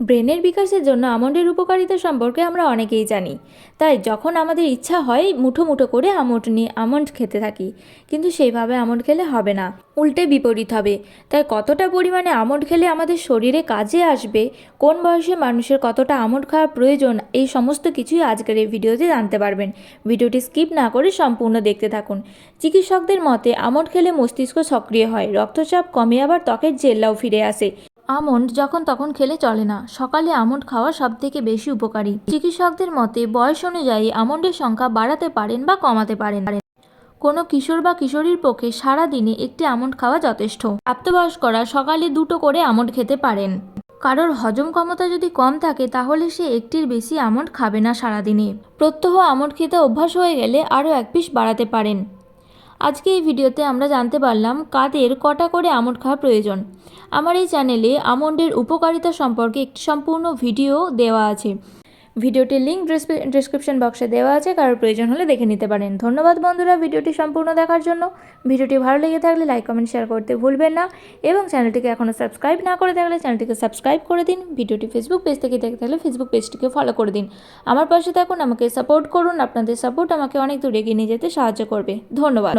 ব্রেনের বিকাশের জন্য আমন্ডের উপকারিতা সম্পর্কে আমরা অনেকেই জানি। তাই যখন আমাদের ইচ্ছা হয়, মুঠো মুঠো করে আমন্ড নিয়ে আমন্ড খেতে থাকি। কিন্তু সেইভাবে আমন্ড খেলে হবে না। উল্টে বিপরীত হবে। তাই কতটা পরিমাণে আমন্ড খেলে আমাদের শরীরে কাজে আসবে, কোন বয়সে মানুষের কতটা আমন্ড খাওয়া প্রয়োজন, এই সমস্ত কিছুই আজকের এই ভিডিওতে জানতে পারবেন। ভিডিওটি স্কিপ না করে সম্পূর্ণ দেখতে থাকুন। চিকিৎসকদের মতে, আমন্ড খেলে মস্তিষ্ক সক্রিয় হয়, রক্তচাপ কমে আবার ত্বকের জেল্লাও ফিরে আসে। আমন্ড যখন তখন খেলে চলে না। সকালে আমন্ড খাওয়া সব থেকে বেশি উপকারী। চিকিৎসকদের মতে, বয়স অনুযায়ী আমন্ডের সংখ্যা বাড়াতে পারেন বা কমাতে পারেন। কোনো কিশোর বা কিশোরীর পক্ষে সারা দিনে একটি আমন্ড খাওয়া যথেষ্ট। প্রাপ্তবয়স্করা সকালে দুটো করে আমন্ড খেতে পারেন। কারোর হজম ক্ষমতা যদি কম থাকে, তাহলে সে একটির বেশি আমন্ড খাবে না সারাদিনে। প্রত্যহ আমন্ড খেতে অভ্যাস হয়ে গেলে আরও এক পিস বাড়াতে পারেন। আজকে এই ভিডিওতে আমরা জানতে পারলাম কাদের কটা করে আমন্ড খাওয়া প্রয়োজন। আমার এই চ্যানেলে আমন্ডের উপকারিতা সম্পর্কে একটি সম্পূর্ণ ভিডিও দেওয়া আছে। ভিডিওটির লিঙ্ক ডিসক্রিপশন বক্সে দেওয়া আছে, কারোর প্রয়োজন হলে দেখে নিতে পারেন। ধন্যবাদ বন্ধুরা ভিডিওটি সম্পূর্ণ দেখার জন্য। ভিডিওটি ভালো লেগে থাকলে লাইক, কমেন্ট, শেয়ার করতে ভুলবেন না এবং চ্যানেলটিকে এখনও সাবস্ক্রাইব না করে থাকলে চ্যানেলটিকে সাবস্ক্রাইব করে দিন। ভিডিওটি ফেসবুক পেজ থেকে দেখে থাকলে ফেসবুক পেজটিকে ফলো করে দিন। আমার পাশে থাকুন, আমাকে সাপোর্ট করুন। আপনাদের সাপোর্ট আমাকে অনেক দূর এগিয়ে নিয়ে যেতে সাহায্য করবে। ধন্যবাদ।